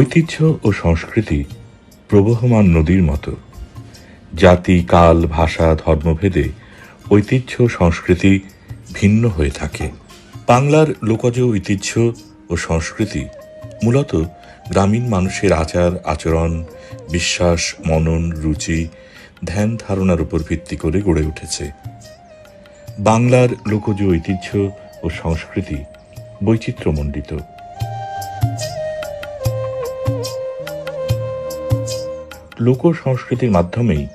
ঐতিহ্য ও সংস্কৃতি প্রবহমান নদীর মতো। জাতি, কাল, ভাষা, ধর্মভেদে ঐতিহ্য, সংস্কৃতি ভিন্ন হয়ে থাকে। বাংলার লোকজ ঐতিহ্য ও সংস্কৃতি মূলত গ্রামীণ মানুষের আচার, আচরণ, বিশ্বাস, মনন, রুচি, ধ্যান ধারণার উপর ভিত্তি করে গড়ে উঠেছে। বাংলার লোকজ ঐতিহ্য ও সংস্কৃতি বৈচিত্র্যমণ্ডিত। লোক সংস্কৃতির মাধ্যমেই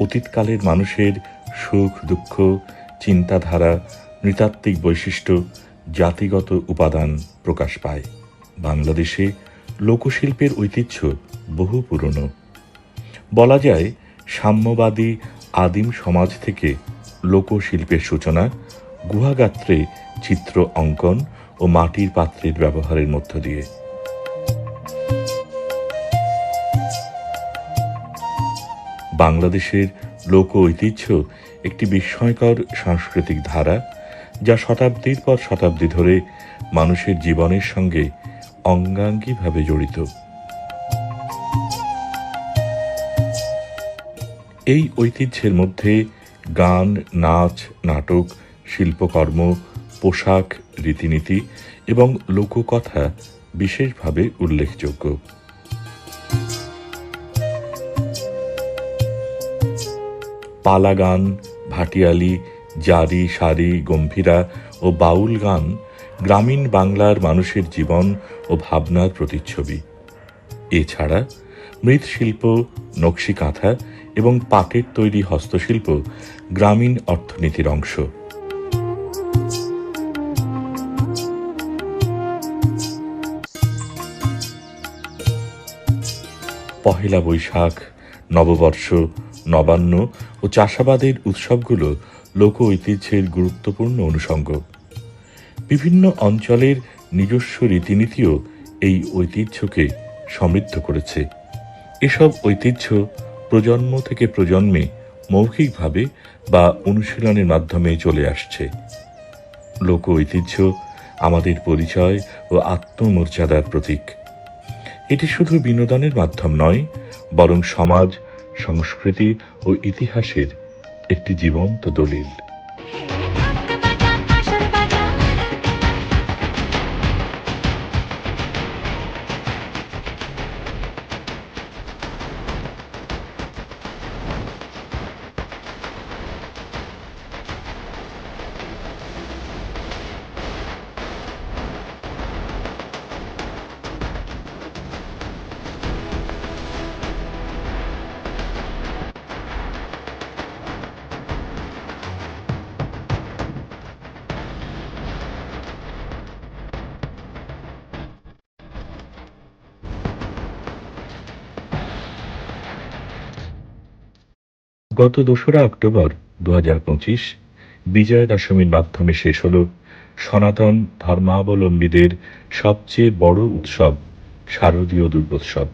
অতীতকালের মানুষের সুখ, দুঃখ, চিন্তাধারা, নৃতাত্ত্বিক বৈশিষ্ট্য, জাতিগত উপাদান প্রকাশ পায়। বাংলাদেশে লোকশিল্পের ঐতিহ্য বহু পুরনো। বলা যায়, সাম্যবাদী আদিম সমাজ থেকে লোকশিল্পের সূচনা, গুহাগাত্রে চিত্র অঙ্কন ও মাটির পাত্রের ব্যবহারের মধ্য দিয়ে। বাংলাদেশের লোক ঐতিহ্য একটি বিস্ময়কর সাংস্কৃতিক ধারা, যা শতাব্দীর পর শতাব্দী ধরে মানুষের জীবনের সঙ্গে অঙ্গাঙ্গিভাবে জড়িত। এই ঐতিহ্যের মধ্যে গান, নাচ, নাটক, শিল্পকর্ম, পোশাক, রীতিনীতি এবং লোককথা বিশেষভাবে উল্লেখযোগ্য। পালা গান ভাটিয়ালি, জারি, সারি, গম্ভীরা ও বাউল গান গ্রামীণ বাংলার মানুষের জীবন ও ভাবনার প্রতিচ্ছবি। এছাড়া মৃৎশিল্প, নকশি কাঁথা এবং পাটের তৈরি হস্তশিল্প গ্রামীণ অর্থনীতির অংশ। পহেলা বৈশাখ, নববর্ষ নবান্ন ও চাষাবাদের উৎসবগুলো লোক ঐতিহ্যের গুরুত্বপূর্ণ অনুষঙ্গ। বিভিন্ন অঞ্চলের নিজস্ব রীতিনীতিও এই ঐতিহ্যকে সমৃদ্ধ করেছে। এসব ঐতিহ্য প্রজন্ম থেকে প্রজন্মে মৌখিকভাবে বা অনুশীলনের মাধ্যমে চলে আসছে। লোক ঐতিহ্য আমাদের পরিচয় ও আত্মমর্যাদার প্রতীক। এটি শুধু বিনোদনের মাধ্যম নয়, বরং সমাজ সংস্কৃতি ও ইতিহাসের একটি জীবন্ত দলিল। গত দোসরা অক্টোবর দু পঁচিশ বিজয়া দশমীর মাধ্যমে শেষ হল সনাতন ধর্মাবলম্বীদের সবচেয়ে বড় উৎসব শারদীয় দুর্গোৎসব।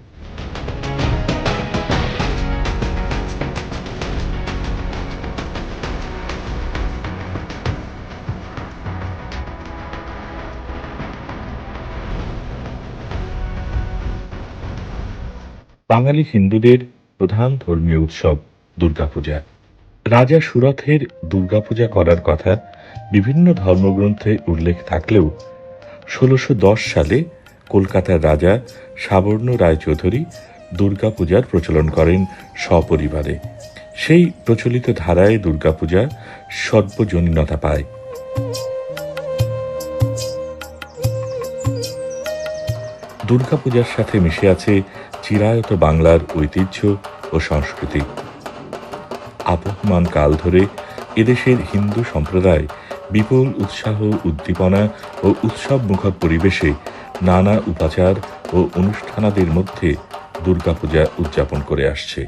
বাঙালি হিন্দুদের প্রধান ধর্মীয় উৎসব দুর্গাপূজা। রাজা সুরথের দুর্গাপূজা করার কথা বিভিন্ন ধর্মগ্রন্থে উল্লেখ থাকলেও ষোলোশো সালে কলকাতার রাজা সাবর্ণ রায়চৌধুরী দুর্গাপূজার প্রচলন করেন সপরিবারে। সেই প্রচলিত ধারায় দুর্গাপূজা সর্বজনীনতা পায়। দুর্গাপূজার সাথে মিশে আছে চিরায়ত বাংলার ঐতিহ্য ও সংস্কৃতি। আপহমান কাল ধরে এদেশের হিন্দু সম্প্রদায় বিপুল উৎসাহ, উদ্দীপনা ও উৎসব মুখর পরিবেশে নানা উপাচার ও অনুষ্ঠানাদের মধ্যে দুর্গাপূজা উদযাপন করে আসছে।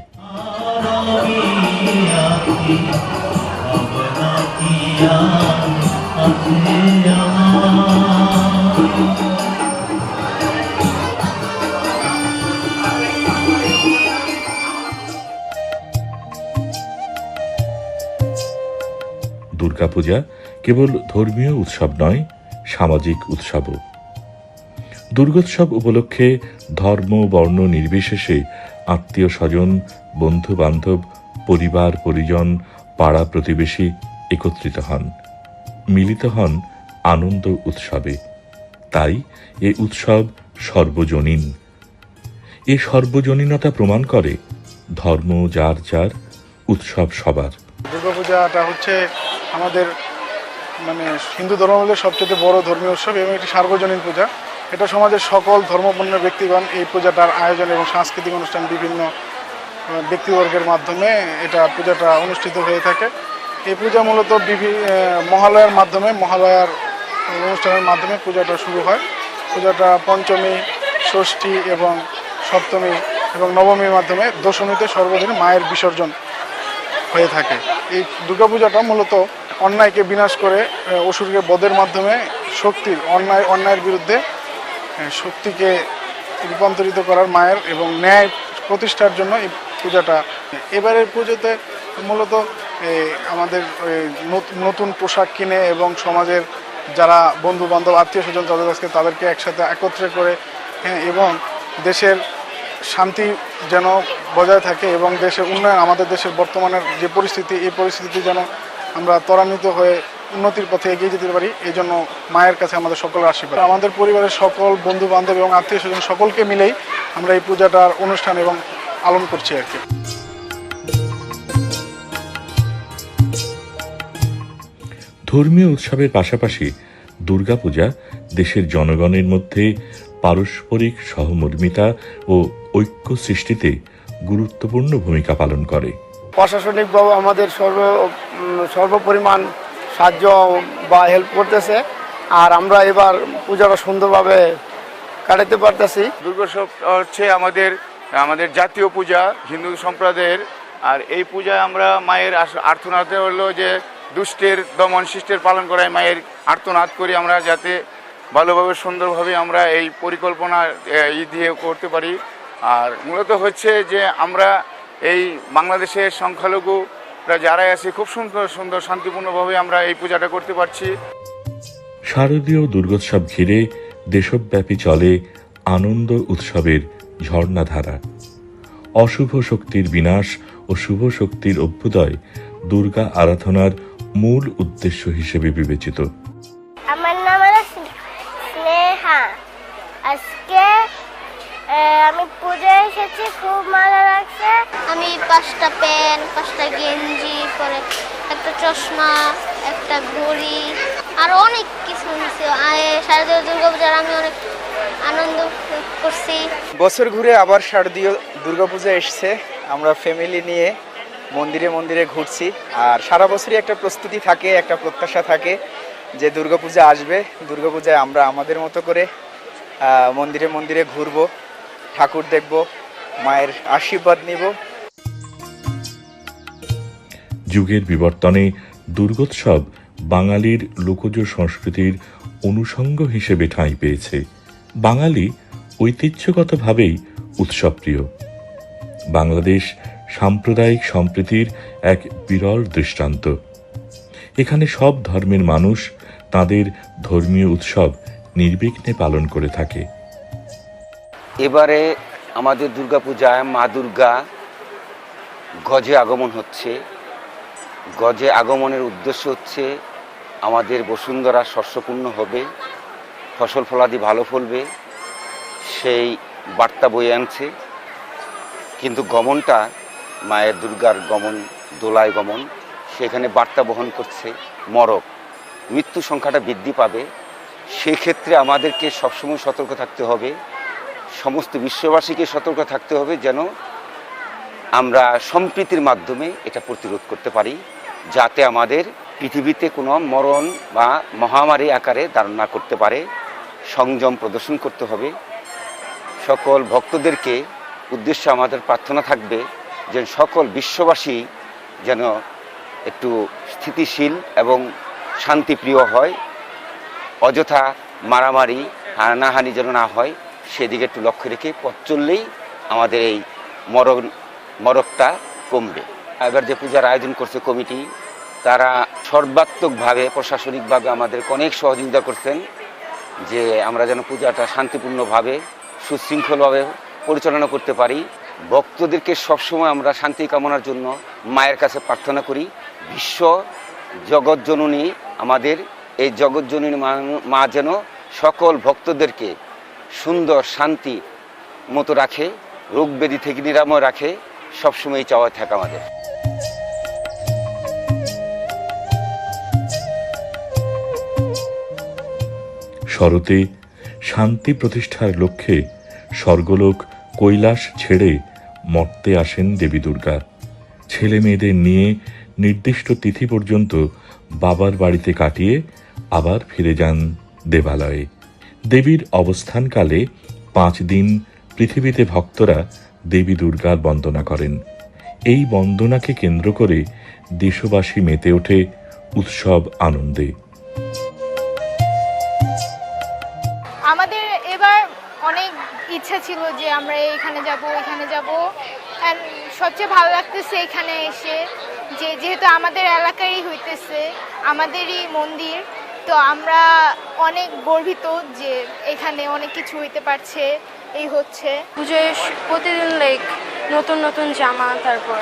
দুর্গাপূজা কেবল ধর্মীয় উৎসব নয়, সামাজিক উৎসবও। দুর্গোৎসব উপলক্ষে ধর্ম, বর্ণ নির্বিশেষে আত্মীয় স্বজন বন্ধু বান্ধব পরিবার, পরিজন, পাড়া প্রতিবেশী একত্রিত হন, মিলিত হন আনন্দ উৎসবে। তাই এ উৎসব সর্বজনীন। এ সর্বজনীনতা প্রমাণ করে ধর্ম যার যার, উৎসব সবার। দুর্গাপূজাটা হচ্ছে আমাদের মানে হিন্দু ধর্মাবলীর সবচেয়ে বড় ধর্মীয় উৎসব এবং একটি সার্বজনীন পূজা। এটা সমাজের সকল ধর্মপূর্ণ ব্যক্তিগণ এই পূজাটার আয়োজন এবং সাংস্কৃতিক অনুষ্ঠান বিভিন্ন ব্যক্তিবর্গের মাধ্যমে এটা পূজাটা অনুষ্ঠিত হয়ে থাকে। এই পূজা মূলত মহালয়ার মাধ্যমে, মহালয়ার অনুষ্ঠানের মাধ্যমে পূজাটা শুরু হয়। পূজাটা পঞ্চমী, ষষ্ঠী এবং সপ্তমী এবং নবমীর মাধ্যমে দশমীতে সর্বদিন মায়ের বিসর্জন হয়ে থাকে। এই দুর্গাপূজাটা মূলত অন্যায়কে বিনাশ করে অসুরকে বধের মাধ্যমে শক্তির, অন্যায়, অন্যায়ের বিরুদ্ধে শক্তিকে রূপান্তরিত করার মায়ের এবং ন্যায় প্রতিষ্ঠার জন্য এই পূজাটা। এবারের পুজোতে মূলত আমাদের নতুন পোশাক কিনে এবং সমাজের যারা বন্ধু বান্ধব আত্মীয় স্বজন তাদের কাছে তাদেরকে একসাথে একত্রে করে হ্যাঁ এবং দেশের শান্তি যেন বজায় থাকে এবং দেশের উন্নয়ন, আমাদের দেশের বর্তমানের যে পরিস্থিতি, এই পরিস্থিতি যেন আমরা ত্বরান্বিত হয়ে উন্নতির পথে এগিয়ে যেতে পারি এই জন্য মায়ের কাছে আমাদের সকলের আশীর্বাদ। আমাদের পরিবারের সকল বন্ধু বান্ধব এবং আত্মীয় স্বজন সকলকে মিলেই আমরা এই পূজাটার অনুষ্ঠান এবং পালন করছি আর কি। ধর্মীয় উৎসবের পাশাপাশি দুর্গাপূজা দেশের জনগণের মধ্যে পারস্পরিক সহমর্মিতা ও ঐক্য সৃষ্টিতে গুরুত্বপূর্ণ ভূমিকা পালন করে। প্রশাসনিকভাবে আমাদের সর্ব সর্বপরিমাণ সাহায্য বা হেল্প করতেছে। আর আমরা এবার পূজাটা সুন্দরভাবে কাটাতে পারতেছি। দুর্গোৎসব হচ্ছে আমাদের আমাদের জাতীয় পূজা, হিন্দু সম্প্রদায়ের। আর এই পূজায় আমরা মায়ের আর্তনাদে হলো যে দুষ্টের দমন শিষ্টের পালন করায় মায়ের আর্তনাদ করি আমরা যাতে ভালোভাবে, সুন্দরভাবে আমরা এই পরিকল্পনা ই দিয়ে করতে পারি। আর মূলত হচ্ছে যে আমরা এই বাংলাদেশের সংখ্যালঘুরা যারাই আছে খুব সুন্দর সুন্দর শান্তিপূর্ণভাবে আমরা এই পূজাটা করতে পারছি। শারদীয় দুর্গোৎসব ঘিরে দেশব্যাপী চলে আনন্দ উৎসবের ঝর্ণাধারা। অশুভ শক্তির বিনাশ ও শুভ শক্তির অভ্যুদয় দুর্গা আরাধনার মূল উদ্দেশ্য হিসেবে বিবেচিত। আমার নাম স্নেহা। আজকে আমি পুজো এসেছি, খুব মজা লাগছে। আমি পাঁচটা প্যান্ট পাঁচটা গেঞ্জি পরে একটা চশমা, একটা ঘড়ি, আর অনেক কিছু নিয়েছি শারদীয় দুর্গা পূজার আমি অনেক আনন্দ করছি। বছর ঘুরে আবার শারদীয় দুর্গাপূজা এসছে। আমরা ফ্যামিলি নিয়ে মন্দিরে মন্দিরে ঘুরছি। আর সারা বছরই একটা প্রস্তুতি থাকে, একটা প্রত্যাশা থাকে যে দুর্গাপূজা আসবে। দুর্গাপূজায় আমরা আমাদের মতো করে মন্দিরে মন্দিরে ঘুরবো। ঠাকুর দেখব, মায়ের আশীর্বাদ নিব। যুগের বিবর্তনে দুর্গোৎসব বাঙালির লোকজ সংস্কৃতির অনুষঙ্গ হিসেবে ঠাঁই পেয়েছে। বাঙালি ঐতিহ্যগতভাবেই উৎসবপ্রিয়। বাংলাদেশ সাম্প্রদায়িক সম্প্রীতির এক বিরল দৃষ্টান্ত। এখানে সব ধর্মের মানুষ তাদের ধর্মীয় উৎসব নির্বিঘ্নে পালন করে থাকে। এবারে আমাদের দুর্গাপূজায় মা দুর্গা গজে আগমন হচ্ছে। গজে আগমনের উদ্দেশ্য হচ্ছে আমাদের বসুন্ধরা শস্যপূর্ণ হবে। ফসল ফলাদি ভালো ফলবে, সেই বার্তা বয়ে আনছে। কিন্তু গমনটা, মায়ের দুর্গার গমন, দোলায় গমন, সেখানে বার্তা বহন করছে মরক। মৃত্যু সংখ্যাটা বৃদ্ধি পাবে। সেক্ষেত্রে আমাদেরকে সবসময় সতর্ক থাকতে হবে। সমস্ত বিশ্ববাসীকে সতর্ক থাকতে হবে যেন আমরা সম্প্রীতির মাধ্যমে এটা প্রতিরোধ করতে পারি, যাতে আমাদের পৃথিবীতে কোনো মরণ বা মহামারী আকারে ধারণ না করতে পারে, সংযম প্রদর্শন করতে হবে। সকল ভক্তদেরকে উদ্দেশ্যে আমাদের প্রার্থনা থাকবে যে সকল বিশ্ববাসী যেন একটু স্থিতিশীল এবং শান্তিপ্রিয় হয়, অযথা মারামারি, হানাহানি যেন না হয়। সেদিকে একটু লক্ষ্য রেখে পথ চললেই আমাদের এই মরণ, মরকটা কমবে। এবার যে পূজার আয়োজন করছে কমিটি, তারা সর্বাত্মকভাবে, প্রশাসনিকভাবে আমাদেরকে অনেক সহযোগিতা করছেন যে আমরা যেন পূজাটা শান্তিপূর্ণভাবে, সুশৃঙ্খলভাবে পরিচালনা করতে পারি। ভক্তদেরকে সবসময় আমরা শান্তি কামনার জন্য মায়ের কাছে প্রার্থনা করি। বিশ্ব জগৎজননী আমাদের, এই জগৎজননী মা যেন সকল ভক্তদেরকে সুন্দর শান্তি মতো রাখে, রোগ ব্যাধি থেকে নিরাময় রাখে সবসময় চাওয়া থাকে আমাদের। শরতে শান্তি প্রতিষ্ঠার লক্ষ্যে স্বর্গলোক কৈলাস ছেড়ে মর্তে আসেন দেবী দুর্গা। ছেলে মেয়েদের নিয়ে নির্দিষ্ট তিথি পর্যন্ত বাবার বাড়িতে কাটিয়ে আবার ফিরে যান দেবালয়ে। দেবীর অবস্থানকালে পাঁচ দিন পৃথিবীতে ভক্তরা দেবী দুর্গার বন্দনা করেন। এই বন্দনাকে কেন্দ্র করে দেশবাসী মেতে ওঠে উৎসব আনন্দে। আমাদের এবার অনেক ইচ্ছা ছিল যে আমরা এখানে যাব এখানে যাব। অ্যান্ড সবচেয়ে ভালো লাগতেছে এখানে এসে যে যেহেতু আমাদের এলাকারই হইতেছে, আমাদেরই মন্দির তো আমরা অনেক গর্বিত যে এখানে অনেক কিছু হইতে পারছে এই হচ্ছে। পুজোয় প্রতিদিন লাইক নতুন নতুন জামা তারপর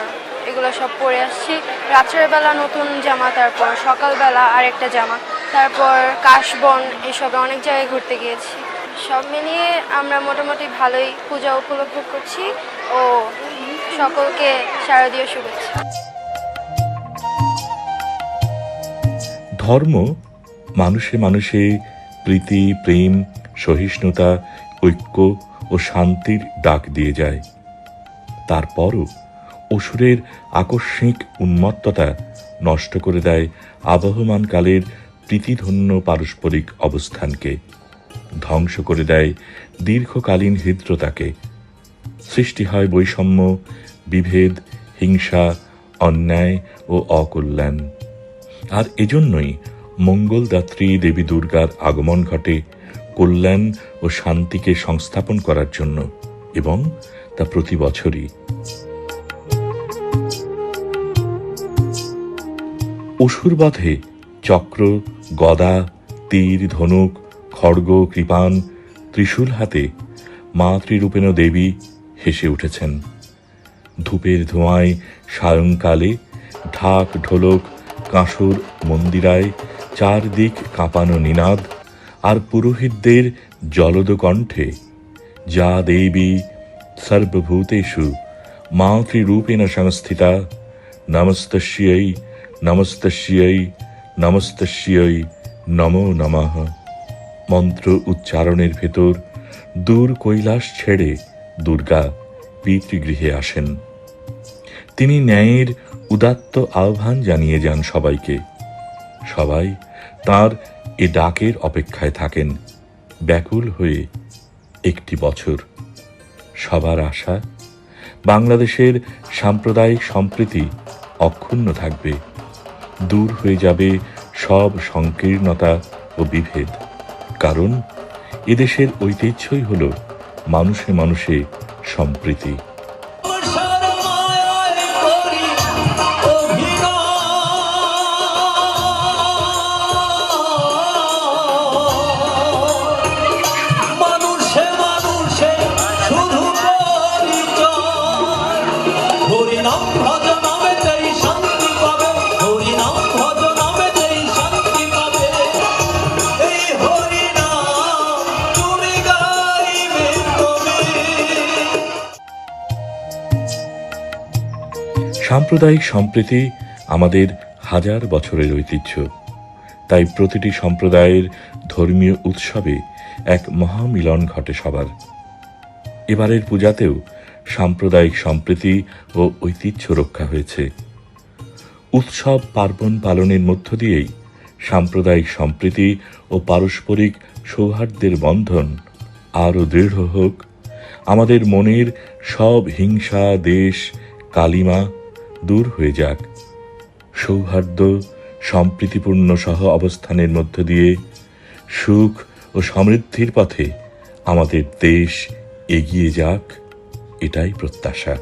এগুলো সব পরে আসছি। রাত্রের বেলা নতুন জামা তারপর সকালবেলা আরেকটা জামা তারপর কাশবন এসবে অনেক জায়গায় ঘুরতে গিয়েছি। সব মিলিয়ে আমরা মোটামুটি ভালোই পূজা উপলক্ষ করছি ও সকলকে শারদীয় শুভেচ্ছা। ধর্ম মানুষে মানুষে প্রীতি, প্রেম, সহিষ্ণুতা, ঐক্য ও শান্তির ডাক দিয়ে যায়। তারপরও অসুরের আকস্মিক উন্মত্ততা নষ্ট করে দেয় আবহমান কালের প্রীতিধন্য পারস্পরিক অবস্থানকে। ধ্বংস করে দেয় দীর্ঘকালীন হৃদ্রতাকে। সৃষ্টি হয় বৈষম্য, বিভেদ, হিংসা, অন্যায় ও অকল্যাণ। আর এজন্যই মঙ্গলদাত্রী দেবী দুর্গার আগমন ঘটে কল্যাণ ও শান্তিকে সংস্থাপন করার জন্য এবং তা প্রতি বছরই। অসুরবধে চক্র, গদা, তীর, ধনুক, খড়গ কৃপান ত্রিশূল হাতে মা ত্রিরূপেণ দেবী হেসে উঠেছেন। ধূপের ধোঁয়ায় সায়ংকালে ঢাক ঢোলক কাঁসর মন্দিরায় চারদিক কাঁপানো নিনাদ আর পুরোহিতদের জলদ কণ্ঠে যা দেবী সর্বভূতেষু মাতৃরূপেণ সংস্থিতা নমস্তস্যৈ নমস্তস্যৈ নমস্তস্যৈ নমো নমঃ। মন্ত্র উচ্চারণের ভেতর দূর কৈলাস ছেড়ে দুর্গা পিতৃগৃহে আসেন। তিনি ন্যায়ের উদাত্ত আহ্বান জানিয়ে যান সবাইকে। সবাই তার এ ডাকের অপেক্ষায় থাকেন। ব্যাকুল হয়ে একটি বছর। সবার আশা, বাংলাদেশের সাম্প্রদায়িক সম্প্রীতি অক্ষুণ্ণ থাকবে। দূর হয়ে যাবে সব সংকীর্ণতা ও বিভেদ। কারণ এদেশের ঐতিহ্যই হল মানুষে মানুষে সম্প্রীতি। সাম্প্রদায়িক সম্প্রীতি আমাদের হাজার বছরের ঐতিহ্য। তাই প্রতিটি সম্প্রদায়ের ধর্মীয় উৎসবে এক মহামিলন ঘটে সবার। এবারের পূজাতেও সাম্প্রদায়িক সম্প্রীতি ও ঐতিহ্য রক্ষা হয়েছে। উৎসব পার্বণ পালনের মধ্য দিয়েই সাম্প্রদায়িক সম্প্রীতি ও পারস্পরিক সৌহার্দ্যের বন্ধন আরও দৃঢ় হোক। আমাদের মনের সব হিংসা, দেশ, কালিমা দূর হয়ে যাক। সৌহার্দ্য, সম্প্রীতিপূর্ণ সহ অবস্থানের মধ্য দিয়ে সুখ ও সমৃদ্ধির পথে আমাদের দেশ এগিয়ে যাক, এটাই প্রত্যাশা।